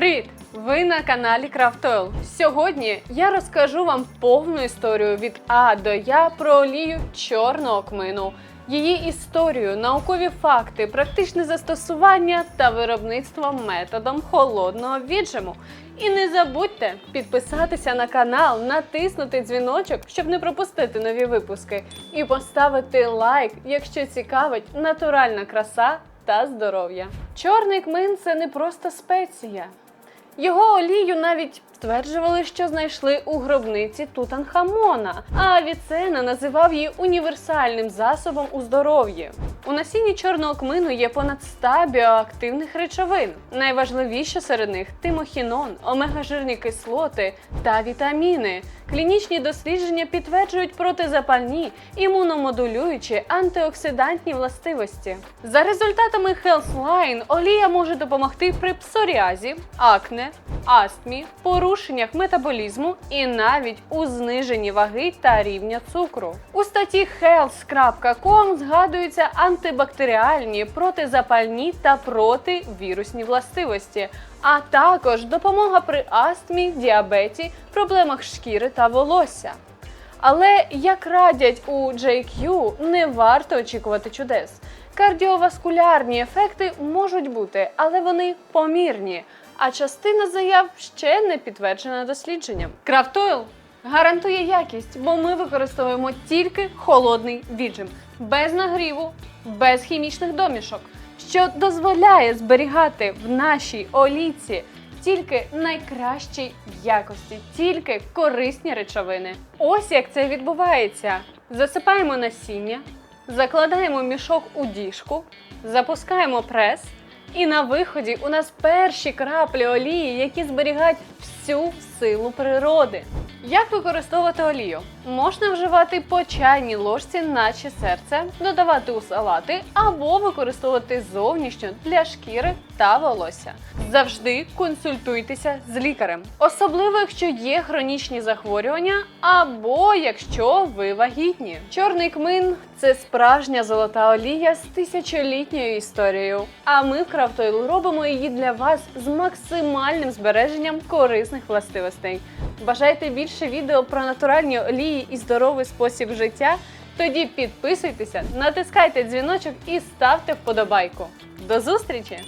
Привіт! Ви на каналі Крафтойл. Сьогодні я розкажу вам повну історію від А до Я про олію чорного кмину, її історію, наукові факти, практичне застосування та виробництво методом холодного віджиму. І не забудьте підписатися на канал, натиснути дзвіночок, щоб не пропустити нові випуски, і поставити лайк, якщо цікавить натуральна краса та здоров'я. Чорний кмин це не просто спеція. Його олію навіть стверджували, що знайшли у гробниці Тутанхамона, а Авіцена називав її універсальним засобом у здоров'ї. У насінні чорного кмину є понад 100 біоактивних речовин. Найважливіші серед них тимохінон, омега-жирні кислоти та вітаміни. Клінічні дослідження підтверджують протизапальні, імуномодулюючі, антиоксидантні властивості. За результатами Healthline олія може допомогти при псоріазі, акне, астмі, порушеннях метаболізму і навіть у зниженні ваги та рівня цукру. У статті health.com згадуються антибактеріальні, протизапальні та противірусні властивості, а також допомога при астмі, діабеті, проблемах шкіри та волосся. Але як радять у JQ, не варто очікувати чудес. Кардіоваскулярні ефекти можуть бути, але вони помірні. А частина заяв ще не підтверджена дослідженням. Крафтойл гарантує якість, бо ми використовуємо тільки холодний віджим, без нагріву, без хімічних домішок, що дозволяє зберігати в нашій олійці тільки найкращій якості, тільки корисні речовини. Ось як це відбувається: засипаємо насіння, закладаємо мішок у діжку, запускаємо прес. І на виході у нас перші краплі олії, які зберігають всю силу природи. Як використовувати олію? Можна вживати по чайній ложці, наче серце, додавати у салати або використовувати зовнішньо для шкіри та волосся. Завжди консультуйтеся з лікарем, особливо якщо є хронічні захворювання або якщо ви вагітні. Чорний кмин це справжня золота олія з тисячолітньою історією. А ми в Крафтойл робимо її для вас з максимальним збереженням корисних властивостей. Бажаєте більше відео про натуральні олії і здоровий спосіб життя? Тоді підписуйтеся, натискайте дзвіночок і ставте вподобайку. До зустрічі!